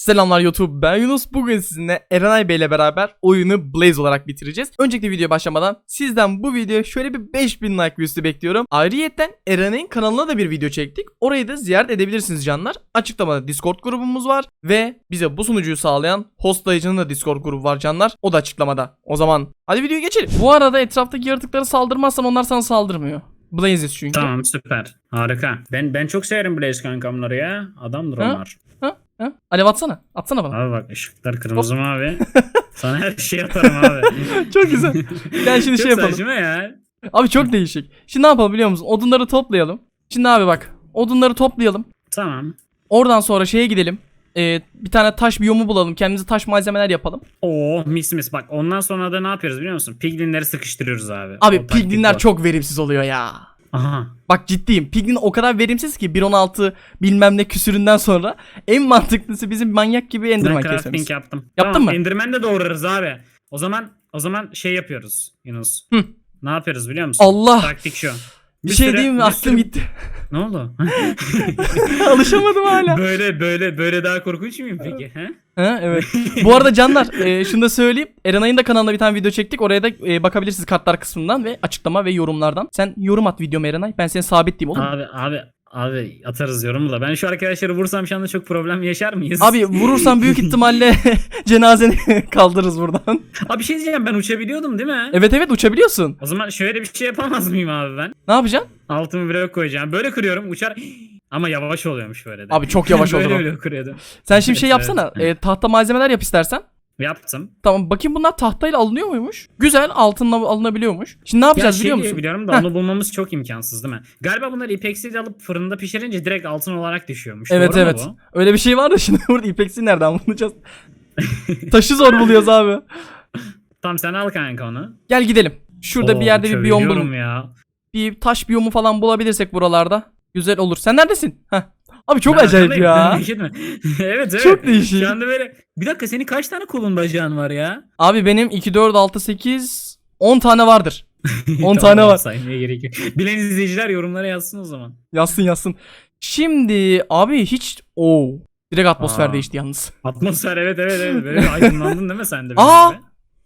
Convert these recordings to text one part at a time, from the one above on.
Selamlar YouTube ben Yunus bugün sizinle Erenay Bey ile beraber oyunu Blaze olarak bitireceğiz. Öncelikle videoya başlamadan sizden bu videoya şöyle bir 5000 like üstü bekliyorum. Ayrıyeten Erenay'ın kanalına da bir video çektik. Orayı da ziyaret edebilirsiniz canlar. Açıklamada Discord grubumuz var ve bize bu sunucuyu sağlayan hostlayıcının da Discord grubu var canlar. O da açıklamada. O zaman hadi videoya geçelim. Bu arada etraftaki yaratıkları saldırmazsan onlar sana saldırmıyor. Blaze'iz çünkü. Tamam süper. Harika. Ben ben çok severim Blaze kankamları ya. Adamdır Ha? onlar. Ha? Alev atsana. Atsana bana. Abi bak ışıklar kırmızı mavi. Sana her şeyi atarım abi. Çok güzel. Gel şimdi çok şey yapalım. saçma ya. Abi çok değişik. Şimdi ne yapalım biliyor musun? Odunları toplayalım. Şimdi abi bak. Odunları toplayalım. Tamam. Oradan sonra şeye gidelim. Ee, bir tane taş biyomu bulalım. Kendimize taş malzemeler yapalım. Oo mis mis. Bak ondan sonra da ne yapıyoruz biliyor musun? Piglinleri sıkıştırıyoruz abi. Abi O piglinler var. çok verimsiz oluyor ya. Aha. Bak ciddiyim. Piglin o kadar verimsiz ki 1.16 bilmem ne küsüründen sonra en mantıklısı bizim manyak gibi enderman crafting kesmemiz. yaptım. Yaptın tamam, mı? Enderman de doğururuz abi. O zaman o zaman şey yapıyoruz Yunus. Hı. Ne yapıyoruz biliyor musun? Allah. Taktik şu. Bir şey diyeyim mi? Aklım gitti. Ne oldu? Alışamadım hala. böyle böyle böyle daha korkunç muyum peki? He? Ha, evet. Bu arada canlar e, şunu da söyleyeyim. Erenay'ın da kanalına bir tane video çektik. Oraya da e, bakabilirsiniz kartlar kısmından ve açıklama ve yorumlardan. Sen yorum at videoma Erenay. Ben seni sabitleyeyim olur mu? Abi abi abi atarız yorumla. Ben şu arkadaşları vursam şu anda çok problem yaşar mıyız? Abi vurursan büyük ihtimalle cenazeni kaldırırız buradan. Abi bir şey diyeceğim ben uçabiliyordum değil mi? Evet evet uçabiliyorsun. O zaman şöyle bir şey yapamaz mıyım abi ben? Ne yapacaksın? Altımı blok koyacağım. Böyle kırıyorum uçar. Ama yavaş oluyormuş böyle de. Abi çok yavaş böyle oldu. böyle kırıyordum. Sen şimdi şey Evet, yapsana. e, tahta malzemeler yap istersen. Yaptım. Tamam bakayım bunlar tahtayla alınıyor muymuş? Güzel altınla alınabiliyormuş. Şimdi ne yapacağız ya biliyor şey musun? biliyorum da Heh. onu bulmamız çok imkansız değil mi? Galiba bunları ipeksiyle alıp fırında pişirince direkt altın olarak düşüyormuş. Evet Doğru evet. Öyle bir şey var da şimdi burada ipeksi nereden bulacağız? Taşı zor buluyoruz abi. Tamam sen al kanka onu. Gel gidelim. Şurada bir Oo, yerde bir biyom bulun. ya. Bir taş biyomu falan bulabilirsek buralarda. Güzel olur. Sen neredesin? Heh. Abi çok Ben acayip arkandayım, ya. merak etme. evet evet. Çok değişik. Şu anda böyle. Bir dakika senin kaç tane kolun bacağın var ya? Abi benim 2, 4, 6, 8, 10 tane vardır. 10 Tamam, tane var. Saymaya gerek yok. Bilen izleyiciler yorumlara yazsın o zaman. Yazsın yazsın. Şimdi abi hiç o direkt atmosfer Aa. değişti yalnız. Atmosfer evet evet evet. Böyle bir aydınlandın değil mi sen de? benim Aa!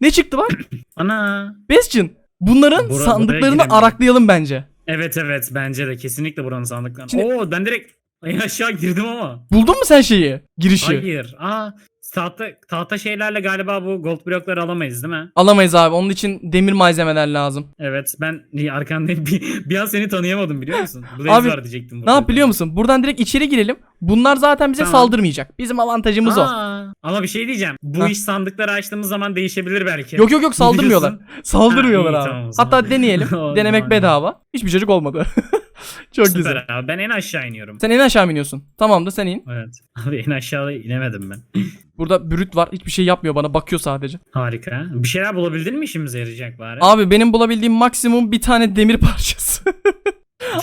Ne çıktı bak? Ana. Bastion. Bunların buraya sandıklarını araklayalım bence. Evet evet bence de kesinlikle buranın sandıklarını. Şimdi- Oo ben direkt en aşağı girdim ama. Buldun mu sen şeyi? Girişi. Hayır. Aa tahta, tahta şeylerle galiba bu gold blokları alamayız değil mi? Alamayız abi. Onun için demir malzemeler lazım. Evet ben arkandayım bir, bir an seni tanıyamadım biliyor musun? Blaze Abi, var diyecektim. Ne burada. yap biliyor musun? Buradan direkt içeri girelim. Bunlar zaten bize Tamam. saldırmayacak. Bizim avantajımız o. Aa, Ama bir şey diyeceğim. Bu Hah. iş sandıkları açtığımız zaman değişebilir belki. Yok yok yok saldırmıyorlar. Biliyorsun. Saldırmıyorlar Ha, iyi, abi. tamam o. Hatta deneyelim. O Denemek bedava. Hiçbir çocuk olmadı. Çok Süper güzel. abi ben en aşağı iniyorum. Sen en aşağı mı iniyorsun? Tamam da sen in. Evet. Abi en aşağıda inemedim ben. Burada brüt var. Hiçbir şey yapmıyor bana. Bakıyor sadece. Harika. Bir şeyler bulabildin mi işimize yarayacak bari? Abi benim bulabildiğim maksimum bir tane demir parçası.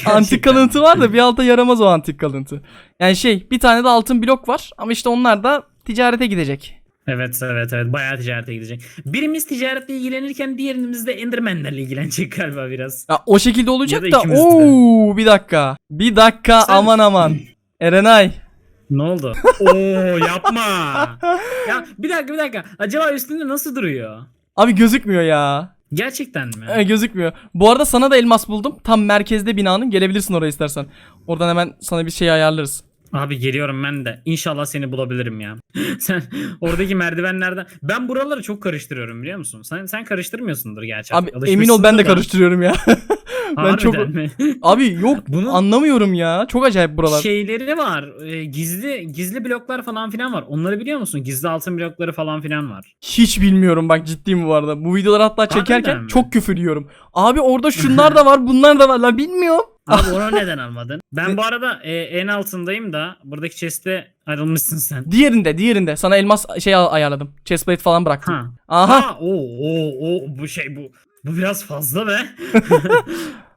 antik kalıntı var da bir alta yaramaz o antik kalıntı. Yani şey bir tane de altın blok var ama işte onlar da ticarete gidecek. Evet evet evet bayağı ticarete gidecek. Birimiz ticaretle ilgilenirken diğerimiz de Enderman'lerle ilgilenecek galiba biraz. Ya o şekilde olacak Ya da da ikimiz de. ooo bir dakika. Bir dakika Sen- aman aman. Erenay. Ne oldu? Oo yapma. ya bir dakika bir dakika. Acaba üstünde nasıl duruyor? Abi gözükmüyor ya. Gerçekten mi? E, gözükmüyor. Bu arada sana da elmas buldum. Tam merkezde binanın. Gelebilirsin oraya istersen. Oradan hemen sana bir şey ayarlarız. Abi geliyorum ben de. İnşallah seni bulabilirim ya. sen oradaki merdivenlerden. Ben buraları çok karıştırıyorum biliyor musun? Sen sen karıştırmıyorsundur gerçi. Abi emin ol ben de da. karıştırıyorum ya. ben çok Harbiden mi? Abi yok Bunun- anlamıyorum ya. Çok acayip buralar. Şeyleri var. e, gizli gizli bloklar falan filan var. Onları biliyor musun? Gizli altın blokları falan filan var. Hiç bilmiyorum bak ciddiyim bu arada. Bu videoları hatta çekerken mi? çok küfür yiyorum. Abi orada şunlar da var bunlar da var la bilmiyorum. Abi onu neden almadın? Ben bu arada e, en altındayım da buradaki chest'e ayrılmışsın sen. Diğerinde diğerinde sana elmas şey ay- ayarladım. Chestplate falan bıraktım. Ha. Aha Ha, o o o bu şey bu. Bu biraz fazla be.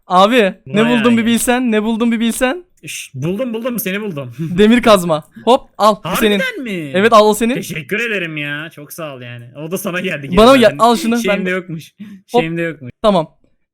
abi ne Vay buldun bir ay. bilsen ne buldun bir bilsen. Şş, buldum buldum seni buldum. Demir kazma. Hop al bu senin. Harbiden mi? Evet al o senin. Teşekkür ederim ya. Çok sağ ol yani. O da sana geldi. Bana mı gel- al şunu, Şeyimde ben- yokmuş. Şeyimde yokmuş. Tamam.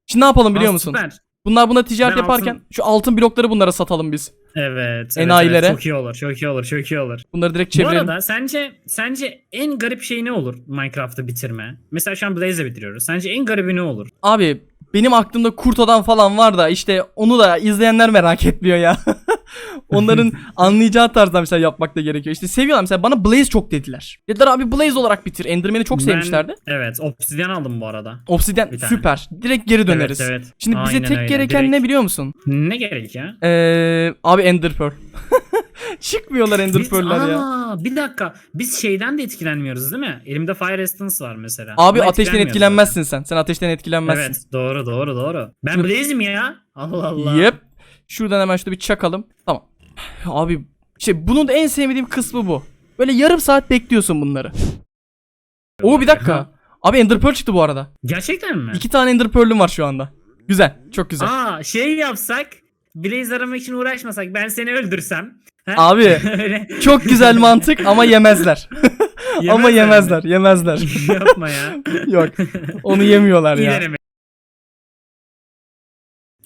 Şimdi ne yapalım biliyor Aa, musun? Süper. Bunlar buna ticaret Ben yaparken altın- şu altın blokları bunlara satalım biz. Evet. Enayilere. evet. Çok iyi olur. Çok iyi olur. Çok iyi olur. Bunları direkt Bu çevirelim. arada sence sence en garip şey ne olur Minecraft'ı bitirme? Mesela şu an Blaze'le bitiriyoruz. Sence en garibi ne olur? Abi benim aklımda kurt adam falan var da işte onu da izleyenler merak etmiyor ya. Onların anlayacağı tarzda mesela yapmak da gerekiyor. İşte seviyorlar mesela bana Blaze çok dediler. Dediler abi Blaze olarak bitir. Enderman'i çok Ben- sevmişlerdi. Evet. Obsidian aldım bu arada. Obsidian Bir süper. Direkt geri döneriz. Evet, evet. Şimdi bize Aynen tek öyle, gereken direkt. ne biliyor musun? Ne gerek ya? Ee, abi Ender Pearl. Çıkmıyorlar Ender Biz, Pearl'ler ya. aa, bir dakika. Biz şeyden de etkilenmiyoruz değil mi? Elimde Fire Resistance var mesela. Abi Buna ateşten etkilenmiyoruz etkilenmezsin sen. Sen ateşten zaten. etkilenmezsin. Evet doğru doğru doğru. Ben Blaze'im ya. Allah Allah. Yep. Şuradan hemen şurada bir çakalım. Tamam. Abi şey bunun da en sevmediğim kısmı bu. Böyle yarım saat bekliyorsun bunları. Oo bir dakika. Abi Ender Pearl çıktı bu arada. Gerçekten mi? İki tane Ender Pearl'üm var şu anda. Güzel. Çok güzel. Aa şey yapsak. Blaze aramak için uğraşmasak ben seni öldürsem. ha? Abi çok güzel mantık ama yemezler. ama mi? yemezler. Yemezler. Yapma ya. Yok. Onu yemiyorlar ya.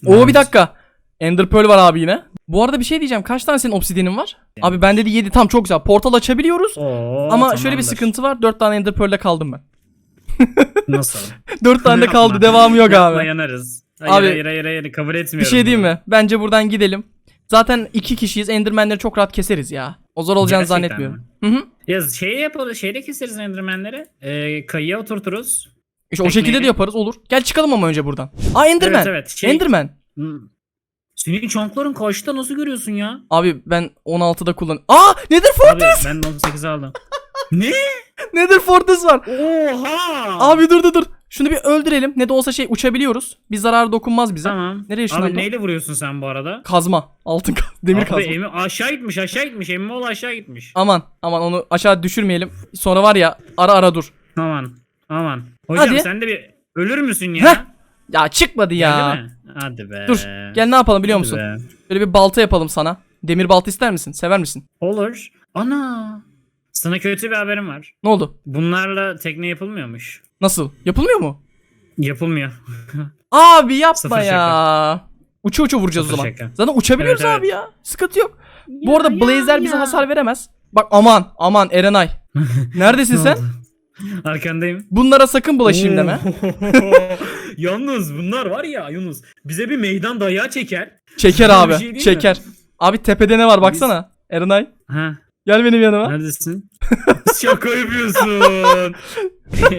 Oo bir dakika. Ender Pearl var abi yine. Bu arada bir şey diyeceğim. Kaç tane senin obsidian'in var? Abi bende de 7. Tam çok güzel. Portal açabiliyoruz. Oo, Ama şöyle bir tamamdır. sıkıntı var. 4 tane Ender Pearl'le kaldım ben. Nasıl? 4 tane de kaldı. Devamı yok Yapma, abi. yanarız. Hayır, Abi, hayır hayır hayır kabul Bir etmiyorum. şey diyeyim mi? Bence buradan gidelim. Zaten iki kişiyiz. Enderman'leri çok rahat keseriz ya. O zor olacağını Gerçekten zannetmiyorum. Hı hı. Ya şey yapalım, şeyle keseriz Enderman'leri. Ee, kayıya oturturuz. İşte o şekilde de yaparız. Olur. Gel çıkalım ama önce buradan. Aa Enderman. Evet evet. Şey, Enderman. Hmm. Senin çonkların kaçta nasıl görüyorsun ya? Abi ben 16'da kullan. Aa Nether Abi Fortress. ben de 18 aldım. ne? Nether Fortress var. Oha! Abi dur dur dur. Şunu bir öldürelim. Ne de olsa şey uçabiliyoruz. Bir zarar dokunmaz bize. Tamam. Nereye Abi ışınlandı? neyle vuruyorsun sen bu arada? Kazma. Altın kazma. Demir Abi kazma. Emi aşağı gitmiş aşağı gitmiş. Emmoğlu aşağı gitmiş. Aman aman onu aşağı düşürmeyelim. Sonra var ya ara ara dur. Aman. Aman. Hocam Hadi. sen de bir ölür müsün Heh, ya? Ya çıkmadı ya. Hadi be. Dur. Gel ne yapalım biliyor Hadi musun? be. Böyle bir balta yapalım sana. Demir balta ister misin? Sever misin? Olur. Ana. Sana kötü bir haberim var. Ne oldu? Bunlarla tekne yapılmıyormuş. Nasıl? Yapılmıyor mu? Yapılmıyor. Abi yapma Sıfır ya. Uça uça vuracağız Sıfır o zaman. şaka. Zaten uçabiliyoruz Evet, abi ya. Sıkıntı yok. Bu arada Blazer bize hasar veremez. Bak aman aman Erenay. Neredesin Ne sen? Arkandayım. Bunlara sakın bulaşayım deme. Yalnız bunlar var ya Yunus bize bir meydan dayağı çeker. Çeker abi. şey değil mi? çeker. Abi tepede ne var baksana. Erenay. Ha Gel benim yanıma. neredesin? Şaka yapıyorsun.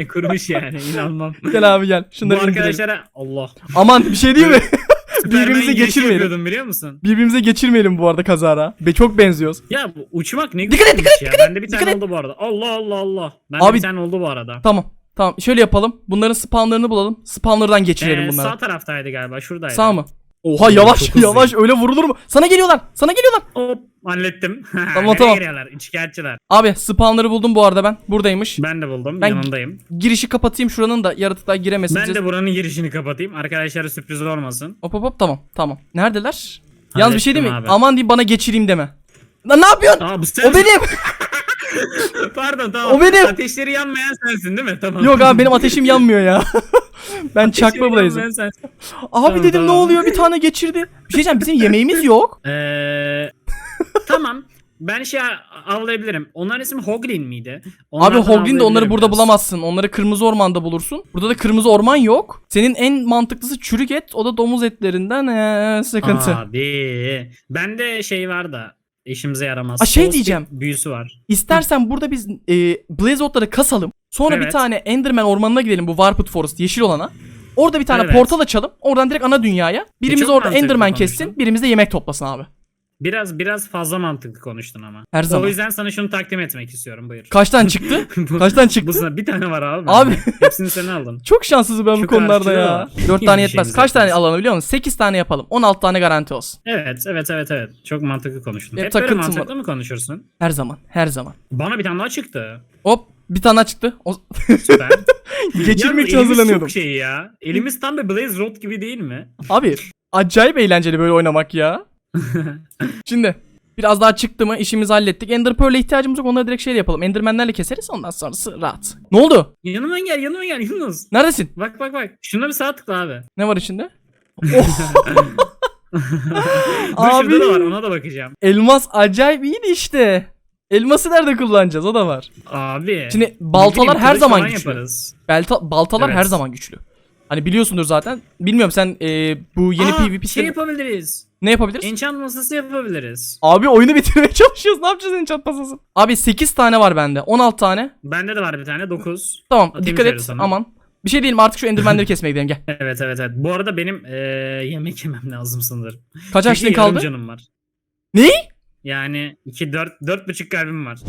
Kurumuş yani inanmam. Gel abi gel. Bu Şunları indirelim. arkadaşlara Allah. Aman bir şey değil mi? Superman girişi geçirmeyelim. biliyor musun? Birbirimize geçirmeyelim bu arada kazara. Be çok benziyoruz. Ya bu uçmak ne Dikkat et, güzelmiş ya. Bende bir dikkat tane et. oldu bu arada. Allah Allah Allah. Bende Abi- bir tane oldu bu arada. Tamam. Tamam. Şöyle yapalım. Bunların spawnlarını bulalım. Spawnlardan geçirelim Ee, bunları. sağ taraftaydı galiba şuradaydı. Sağ mı? Oha yavaş çok hızlı. yavaş öyle vurulur mu? Sana geliyorlar. Sana geliyorlar. Hop hallettim. Tamam, tamam. İçkiyatçılar. Abi spawnları buldum bu arada ben. Buradaymış. Ben de buldum. Ben- yanındayım. Girişi kapatayım şuranın da yaratıklar giremesin. Ben de buranın girişini kapatayım. Arkadaşlara sürpriz olmasın. Hop hop hop tamam tamam. Neredeler? Yalnız bir şey değil mi? Abi. Aman diyeyim bana geçireyim deme. Lan ne yapıyorsun? Aa bu sen. O benim. Pardon tamam. O benim. Ateşleri yanmayan sensin değil mi? Tamam. Yok abi benim ateşim yanmıyor ya. ben Ateşleri çakma blaze'im. yanmayan sensin. Abi Tamam, dedim ne tamam. oluyor bir tane geçirdi. Bir şey diyeceğim bizim yemeğimiz yok. Ee, tamam. Ben şey avlayabilirim. Onların ismi Hoglin miydi? Abi Onlardan Hoglin de onları avlayabilirim burada biraz. bulamazsın. Onları kırmızı ormanda bulursun. Burada da kırmızı orman yok. Senin en mantıklısı çürük et. O da domuz etlerinden ee, sıkıntı. Abi. Bende şey var da işimize yaramaz. Aa, şey Soul diyeceğim. büyüsü var. İstersen burada biz e, Blaze Otları kasalım. Sonra bir Evet. tane Enderman ormanına gidelim bu Warped Forest yeşil olana. Orada bir tane Evet. portal açalım. Oradan direkt ana dünyaya. Birimiz çok orada mantıklı Enderman konuştun. kessin. Birimiz de yemek toplasın abi. Biraz biraz fazla mantıklı konuştun ama. Her O zaman. yüzden sana şunu takdim etmek istiyorum. Buyur. Kaç tane çıktı? Bu- Kaç tane çıktı? Bu sana bir tane var abi. Abi. Hepsini sen aldın. Çok şanssızım ben bu Şu konularda ya. var. 4 Hiçbir tane yetmez. Kaç tane alalım biliyor musun? 8 tane yapalım. 16 tane garanti olsun. Evet, evet, evet, evet. Çok mantıklı konuştun. Hep Hep, böyle mantıklı var. mı konuşursun? Her zaman. Her zaman. Bana bir tane daha çıktı. Hop bir tane çıktı. O... Süper. Geçirmek için hazırlanıyordum. çok şey ya. Elimiz tam bir Blaze Road gibi değil mi? Abi acayip eğlenceli böyle oynamak ya. Şimdi biraz daha çıktı mı işimizi hallettik. Ender Pearl'e ihtiyacımız yok. Onları direkt şey yapalım. Enderman'lerle keseriz. Ondan sonrası rahat. Ne oldu? Yanıma gel, yanıma gel Yunus. Neredesin? Bak bak bak. Şuna bir sağ tıkla abi. Ne var içinde? Dur Abi. şurada da var ona da bakacağım. Elmas acayip iyiydi işte. Elması nerede kullanacağız o da var. Abi. Şimdi baltalar her zaman güçlü. Yaparız. Balta, baltalar Evet. her zaman güçlü. Hani biliyorsundur zaten. Bilmiyorum sen e, bu yeni Aa, PvP şey yapabiliriz. Ne yapabiliriz? Enchant masası yapabiliriz. Abi oyunu bitirmeye çalışıyoruz. Ne yapacağız enchant masası? Abi 8 tane var bende. 16 tane. Bende de var bir tane 9. Tamam Atayım dikkat et sana. aman. Bir şey değilim artık şu endermenleri kesmeye gidelim gel. Evet evet evet. Bu arada benim eee, yemek yemem lazım sanırım. Kaç açlığın kaldı? canım var. Ne? Yani 2 4 4 buçuk kalbim var.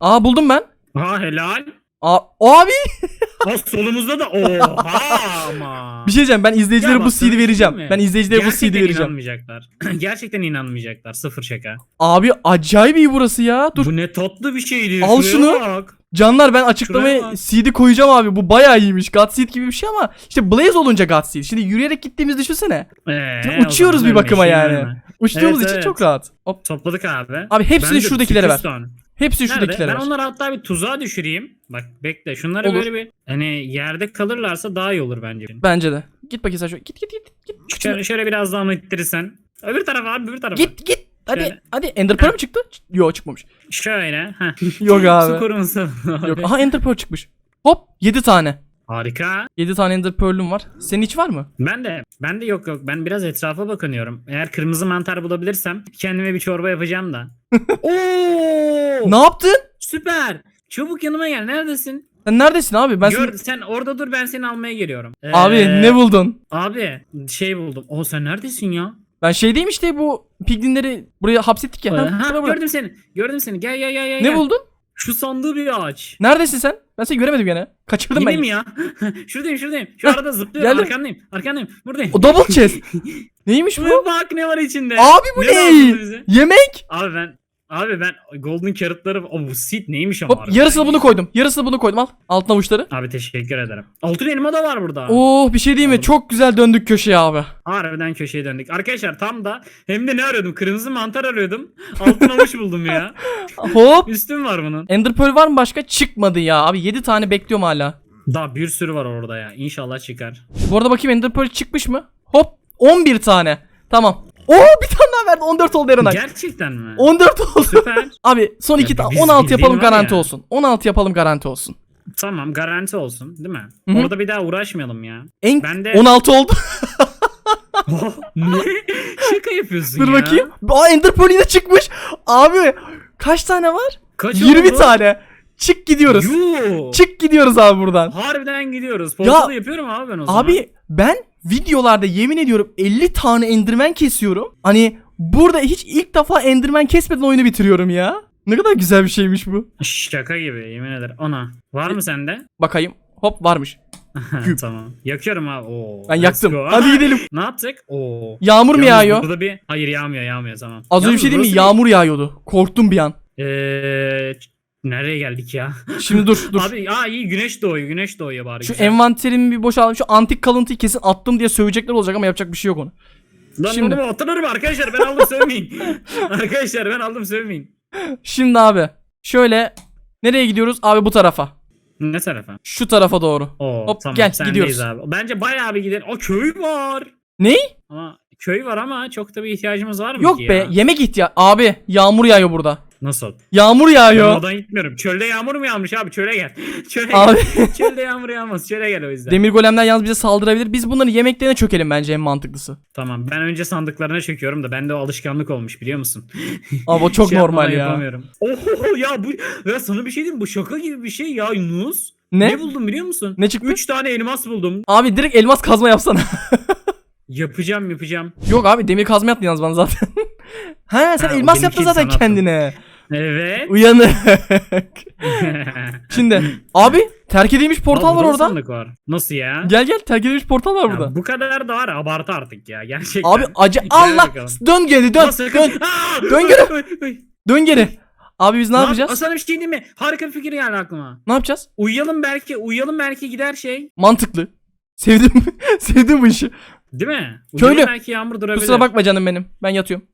Aa buldum ben. Ha helal. Aa, abi Ha solumuzda da oha ama. bir şey diyeceğim ben izleyicilere Ya bu bak, CD şey vereceğim. mi? Ben izleyicilere bu CD Gerçekten vereceğim. inanmayacaklar. Gerçekten inanmayacaklar. Sıfır şaka. Abi acayip iyi burası ya. Dur. Bu ne tatlı bir şeydi. Al Şuraya şunu. Bak. Canlar ben açıklamaya Şuraya bak. CD koyacağım abi. Bu bayağı iyiymiş. Godseed gibi bir şey ama işte Blaze olunca Godseed. Şimdi yürüyerek gittiğimizi düşünsene. Ee, o uçuyoruz bir bakıma ölme, yani. ölme. Uçtuğumuz Evet, için evet. çok rahat. Hop. Topladık abi. Abi hepsini Bende şuradakilere ver. 8 tane. Nerede? şuradakilere Ben onları hatta bir tuzağa düşüreyim. Bak bekle. Şunları Olur. böyle bir hani yerde kalırlarsa daha iyi olur bence. Bence de. Git bakayım sen şöyle. Git git git. Git. Şöyle, şöyle biraz daha mı ittirirsen. Öbür tarafa abi öbür tarafa. Git git. Hadi Şöyle. hadi Ender Pearl mı çıktı? Yok çıkmamış. Şöyle. Heh. Yok Su abi. koruması. Yok. Aha Ender Pearl çıkmış. Hop 7 tane. Harika. 7 tane Ender Pearl'üm var. Senin hiç var mı? Ben de ben de yok yok. Ben biraz etrafa bakınıyorum. Eğer kırmızı mantar bulabilirsem kendime bir çorba yapacağım da. Oo! Ne yaptın? Süper. Çabuk yanıma gel. Neredesin? Sen neredesin abi? Ben Gör, seni... sen orada dur ben seni almaya geliyorum. Ee, Abi ne buldun? Abi şey buldum. O sen neredesin ya? Ben şeydeyim işte bu piglinleri buraya hapsettik ya. Ha, Ha, gördüm seni. Gördüm seni. Gel gel gel gel. Ne gel. buldun? Şu sandığı bir aç. Neredesin sen? Ben seni göremedim gene. Kaçırdım Yine ben. mi ya? şuradayım şuradayım. Şu arada zıplıyorum. geldim. Arkandayım. Arkandayım. Buradayım. O double chest. Neymiş bu? Bak ne var içinde. Abi bu Ne ne? Yemek. Abi ben Abi ben golden carrotları o bu seed neymiş ama Hop harbiden yarısını ya. bunu koydum. Yarısını bunu koydum al. Altına avuçları. Abi teşekkür ederim. Altın elma da var burada. Oh bir şey değil mi? Çok güzel döndük köşeye abi. Harbiden köşeye döndük. Arkadaşlar tam da hem de ne arıyordum? Kırmızı mantar arıyordum. Altın avuç buldum ya. Hop. Üstüm var bunun. Ender Pearl var mı başka? Çıkmadı ya. Abi 7 tane bekliyorum hala. Daha bir sürü var orada ya. İnşallah çıkar. Bu arada bakayım Ender Pearl çıkmış mı? Hop 11 tane. Tamam. Oo bir tane daha verdi. 14 oldu Erenay. Gerçekten mi? 14 oldu. Süper. Abi son 2 tane biz 16 bildiğin yapalım var garanti ya. olsun. 16 yapalım garanti olsun. Tamam garanti olsun değil mi? Hı hı. Orada bir daha uğraşmayalım ya. En Ben de- 16 oldu. ne? Şaka yapıyorsun Dur ya. bakayım. Aa Ender Pearl yine çıkmış. Abi kaç tane var? Kaç 20 oldu? tane. Çık gidiyoruz. Yuh. Çık gidiyoruz abi buradan. Harbiden gidiyoruz. Portalı yapıyorum abi ben o zaman. Abi ben videolarda yemin ediyorum 50 tane Enderman kesiyorum. Hani burada hiç ilk defa Enderman kesmeden oyunu bitiriyorum ya. Ne kadar güzel bir şeymiş bu. Şaka gibi yemin ederim. Ana. Var mı sende? Bakayım. Hop varmış. Tamam. Yakıyorum abi. Oo, Ben yaktım. go. Hadi gidelim. Ne yaptık? Oo. Yağmur mu Yalnız yağıyor? Burada bir... Hayır yağmıyor yağmıyor tamam. Az önce bir Yalnız şey değil mi? burası Yağmur yağıyordu. Korktum bir an. bir- Eee, nereye geldik ya? Şimdi dur dur. Abi aa iyi güneş doğuyor güneş doğuyor bari. Şu güzel. envanterimi bir boşaltayım. Şu antik kalıntıyı kesin attım diye sövecekler olacak ama yapacak bir şey yok onu. Lan Şimdi- onu hatırlarım arkadaşlar ben aldım sövmeyin. arkadaşlar ben aldım sövmeyin. Şimdi abi şöyle nereye gidiyoruz? Abi bu tarafa. Ne tarafa? Şu tarafa doğru. Oo, Hop, tamam, gel, gidiyoruz. Abi. Bence bayağı bir gidelim. O köy var. Ney? Ama köy var ama çok da bir ihtiyacımız var mı Yok ki be ya? yemek ihtiyaç. Abi yağmur yağıyor burada. Nasıl? Yağmur Ben yağıyor. oradan gitmiyorum. Çölde yağmur mu yağmış abi? Çöle gel. Çöle Abi gel. Çölde yağmur yağmaz. Çöle gel o yüzden. demir golemler yalnız bize saldırabilir. Biz bunların yemeklerine çökelim bence en mantıklısı. tamam. Ben önce sandıklarına çöküyorum da bende o alışkanlık olmuş biliyor musun? Abi o çok Şey normal yapmadan ya. Yapamıyorum. Oho ya bu ya sana bir şey diyeyim bu şaka gibi bir şey ya Yunus. Ne? Ne buldum biliyor musun? Ne çıktı? 3 tane elmas buldum. Abi direkt elmas kazma yapsana. Yapacağım yapacağım. Yok abi demir kazma yaptın yalnız bana zaten. ha sen Ha, o elmas benimki yaptın zaten sana attım. kendine. Evet. Uyanık. Şimdi abi terk edilmiş portal var burada orada. sandık var. Nasıl ya? Gel gel terk edilmiş portal var Ya burada. bu kadar da var abartı artık ya gerçekten. Abi acı Allah bakalım. dön geri dön Nasıl? dön Aa! Dön geri. Oy, oy, oy. dön geri. Abi biz ne Lan, yapacağız? Sana bir şey diyeyim mi? Harika bir fikir geldi aklıma. Ne yapacağız? Uyuyalım belki, uyuyalım belki gider şey. Mantıklı. Sevdim. Sevdim bu işi. Değil mi? Köylü. Uyuyalım belki yağmur durabilir. Kusura bakma canım benim. Ben yatıyorum.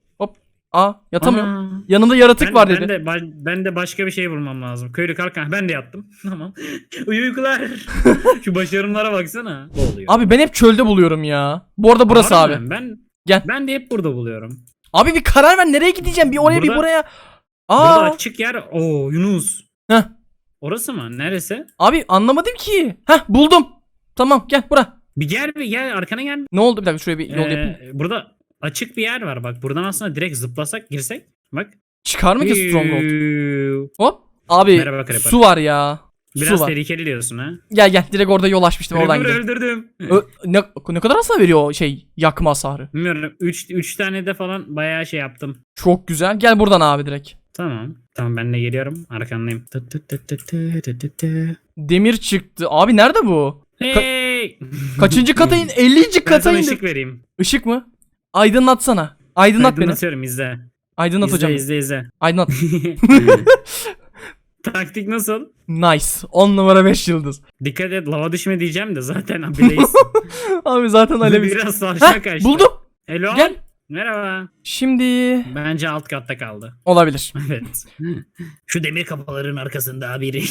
Aa yatamıyorum. Ana. Yanında yaratık Ben, var ben dedi. de ba- ben de başka bir şey bulmam lazım. Köylü kalk. Ha, Ben de yattım. Tamam. Uyu uykular. Şu başarımlara baksana. Ne oluyor? Abi ben hep çölde buluyorum ya. Bu arada burası abi. Harbiden Ben Ben de hep burada buluyorum. Abi bir karar ver nereye gideceğim? Bir oraya bir Burada- buraya. Burada Aa. açık yer. Oo Yunus. Heh. Orası mı? Neresi? Abi anlamadım ki. Heh buldum. Tamam gel bura. Bir gel bir gel arkana gel. Ne oldu bir dakika şuraya bir yol yapayım. Ee, burada açık bir yer var bak. Buradan aslında direkt zıplasak girsek. Bak. Çıkar mı ki Stronghold? Hop. Abi Merhaba Creeper. su var ya. Biraz su var. tehlikeli diyorsun ha. Gel gel direkt orada yol açmıştım oradan Creeper'ı gidelim. öldürdüm. Ö- ne, ne kadar hasar veriyor o şey yakma hasarı. Bilmiyorum. 3 3 tane de falan bayağı şey yaptım. Çok güzel. Gel buradan abi direkt. Tamam. Tamam ben de geliyorum. Arkandayım. Tı tı tı tı tı tı tı tı. Demir çıktı. Abi nerede bu? Hey! Kaçıncı kata in? 50. Ben kata sana indim. ışık vereyim. Işık mı? Aydınlatsana. Aydınlat beni. Aydınlatıyorum izle. Aydınlat izle, hocam. izle izle. Aydınlat. Taktik nasıl? nice. 10 numara 5 yıldız. Dikkat et lava düşme diyeceğim de zaten bileyiz. Abi zaten aleviz. Biraz Heh, kaçtı. buldum. Hello. Gel. Merhaba. Şimdi Bence alt katta kaldı. olabilir. Evet. Şu demir kapıların arkasında biri.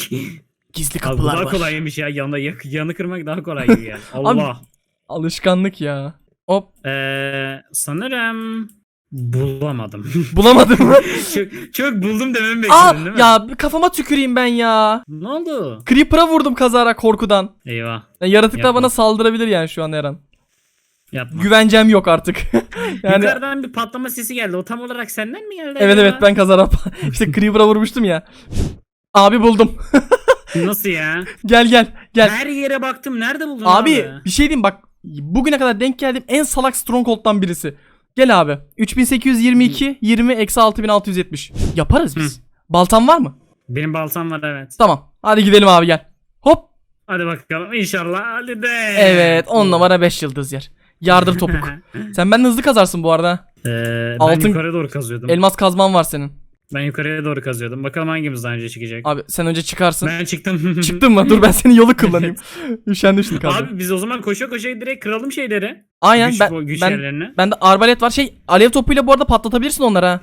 Gizli Abi kapılar daha var. kolaymış ya. Yanı, yanı kırmak daha kolay gibi yani. Allah. Alışkanlık ya. Hop. Ee, sanırım bulamadım. Bulamadım mı? çok, çok buldum dememi Aa bekledin değil mi? ya kafama tüküreyim ben ya. Ne oldu? Creeper'a vurdum kazara korkudan. Eyvah. Yani yaratıklar Yapma. bana saldırabilir yani şu an her an. Yapma. Güvencem yok artık. yani Yukarıdan bir patlama sesi geldi. O tam olarak senden mi geldi? evet acaba? evet ben kazara işte Creeper'a vurmuştum ya. Abi buldum. Nasıl ya? gel gel gel. Her yere baktım. Nerede buldun abi? Abi bir şey diyeyim bak. Bugüne kadar denk geldiğim en salak stronghold'dan birisi. Gel abi. 3822 20 eksi 6670. Yaparız biz. Baltan var mı? Benim baltam var evet. Tamam. Hadi gidelim abi gel. Hop. Hadi bakalım inşallah. Hadi de. Evet 10 numara 5 yıldız yer. Yardır topuk. Sen benden hızlı kazarsın bu arada. Ee, ben Altın- yukarıya doğru kazıyordum. Elmas kazman var senin. Ben yukarıya doğru kazıyordum. Bakalım hangimiz daha önce çıkacak. Abi sen önce çıkarsın. Ben çıktım. Çıktın mı? Dur ben senin yolu kullanayım. Üşenmiştik abi. Abi biz o zaman koşa koşa direkt kıralım şeyleri. Aynen güç, ben, güç ben, yerlerini. bende arbalet var. Şey alev topuyla bu arada patlatabilirsin onları ha.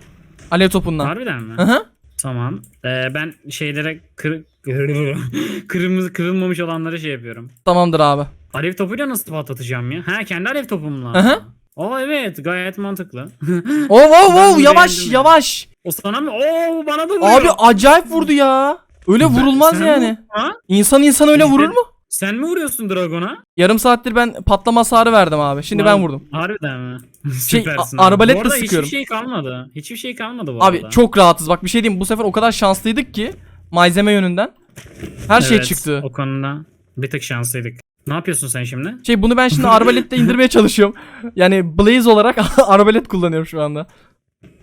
Alev topundan. Harbiden mi? Hı hı. Tamam. Ee, ben şeylere kır... kırmızı kırılmamış olanları şey yapıyorum. Tamamdır abi. Alev topuyla nasıl patlatacağım ya? Ha kendi alev topumla. Hı hı. Aa evet gayet mantıklı. Ben oo bunu yavaş beğendim. yavaş. o sana mı? Oo bana da vuruyor. Abi acayip vurdu ya. Öyle vurulmaz Sen yani. mi- Ha? İnsan insan öyle vurur mu? Sen mi vuruyorsun Dragon'a? Yarım saattir ben patlama hasarı verdim abi. Şimdi ben Lan, vurdum. Harbiden mi? Şey, Süpersin. a- abi. arbaletle Bu arada sıkıyorum. Hiçbir şey kalmadı. Hiçbir şey kalmadı bu Abi arada. çok rahatız. Bak bir şey diyeyim. Bu sefer o kadar şanslıydık ki malzeme yönünden. Her şey Evet, çıktı. O konuda bir tık şanslıydık. Ne yapıyorsun sen şimdi? Şey bunu ben şimdi arbalette indirmeye çalışıyorum. Yani Blaze olarak arbalet kullanıyorum şu anda.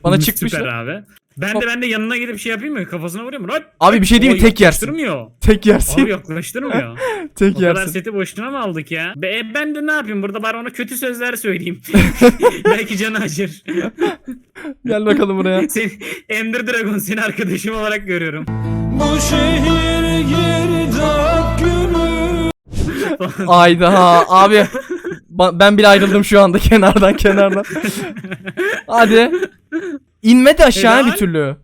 Bana çıkmış. Süper abi. Ben Hop. de ben de yanına gidip şey yapayım mı? Kafasına vurayım mı? Lan! Abi bir şey diyeyim mi? Tek yersin. Tek yersin. Abi yaklaştırmıyor. Tek o kadar yersin. seti boşuna mı aldık ya? Be, e, ben de ne yapayım? Burada bari ona kötü sözler söyleyeyim. Belki canı acır. Gel bakalım buraya. Seni, Ender Dragon seni arkadaşım olarak görüyorum. Bu şehir Ayda abi. Ben bile ayrıldım şu anda kenardan kenardan. Hadi. İnmedi aşağı Helal. bir türlü.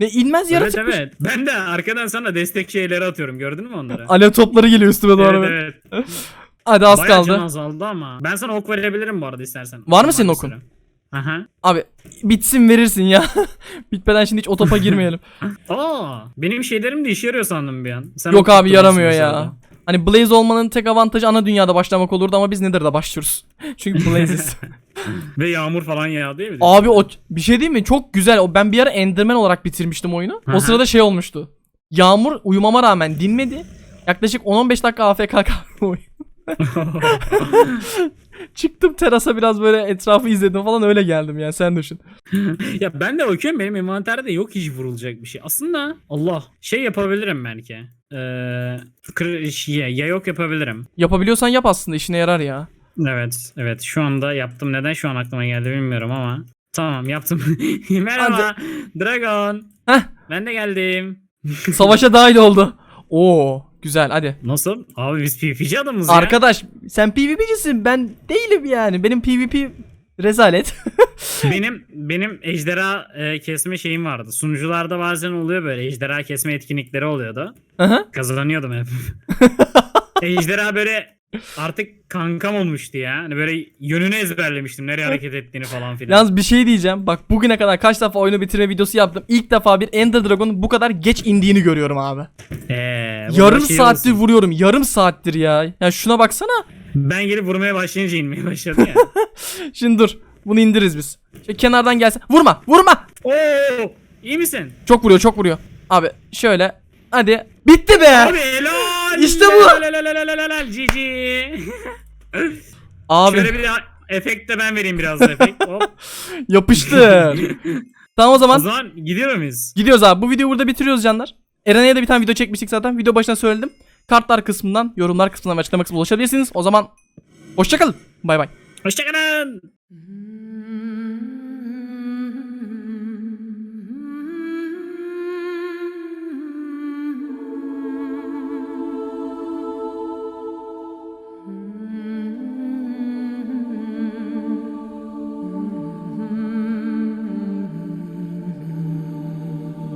Ne inmez evet yaratıkmış. evet. Ben de arkadan sana destek şeyleri atıyorum. Gördün mü onları? Alev topları geliyor üstüme doğru. evet evet. Hadi az Bayağı can kaldı. azaldı ama. Ben sana ok verebilirim bu arada istersen. Var mı senin okun? Aha. Abi bitsin verirsin ya. Bitmeden şimdi hiç o topa girmeyelim. Aa, benim şeylerim de işe yarıyor sandım bir an. Sen Yok ok abi yaramıyor ya. mesela. Hani Blaze olmanın tek avantajı ana dünyada başlamak olurdu ama biz Nether'da başlıyoruz. Çünkü Blaze'iz. Ve yağmur falan yağdı değil mi? Abi o bir şey değil mi? Çok güzel. O ben bir ara Enderman olarak bitirmiştim oyunu. O sırada şey olmuştu. Yağmur uyumama rağmen dinmedi. Yaklaşık 10-15 dakika AFK kaldım oyun. Çıktım terasa biraz böyle etrafı izledim falan öyle geldim yani sen düşün. ya ben de bakıyorum benim envanterde yok hiç vurulacak bir şey. Aslında Allah şey yapabilirim belki. Ee, kır, şey, ya yok yapabilirim. Yapabiliyorsan yap aslında işine yarar ya. Evet evet şu anda yaptım. Neden şu an aklıma geldi bilmiyorum ama. Tamam yaptım. Merhaba Dragon. Heh Ben de geldim. savaşa dahil oldu. Oo güzel hadi. Nasıl? Abi biz PvP'ci adamız ya. Arkadaş sen PvP'cisin ben değilim yani. Benim PvP rezalet. benim benim ejderha e, kesme şeyim vardı. Sunucularda bazen oluyor böyle ejderha kesme etkinlikleri oluyordu. Aha. Kazanıyordum hep. ejderha böyle artık kankam olmuştu ya. Hani böyle yönünü ezberlemiştim. Nereye hareket ettiğini falan filan. Yalnız bir şey diyeceğim. Bak bugüne kadar kaç defa oyunu bitirme videosu yaptım. İlk defa bir Ender Dragon'un bu kadar geç indiğini görüyorum abi. Ee, Yarım şey saattir olsun. vuruyorum. Yarım saattir ya. Ya şuna baksana. Ben gelip vurmaya başlayınca inmeye başladı ya. Şimdi dur. Bunu indiririz biz. Şöyle kenardan gelsin. Vurma. Vurma. Oo! İyi misin? Çok vuruyor. Çok vuruyor. Abi şöyle. Hadi. Bitti be. Abi helal. İşte bu. Helal. GG. Abi Şöyle bir efekt de ben vereyim biraz da efekt. Hop. yapıştır. tamam o O zaman zaman gidiyor muyuz? gidiyoruz abi. Bu videoyu burada bitiriyoruz canlar. Eren'e de bir tane video çekmiştik zaten. Video başına söyledim. Kartlar kısmından, yorumlar kısmından ve açıklama kısmına ulaşabilirsiniz. O zaman hoşçakalın. Bay bay. Hoşçakalın. Mm-hmm.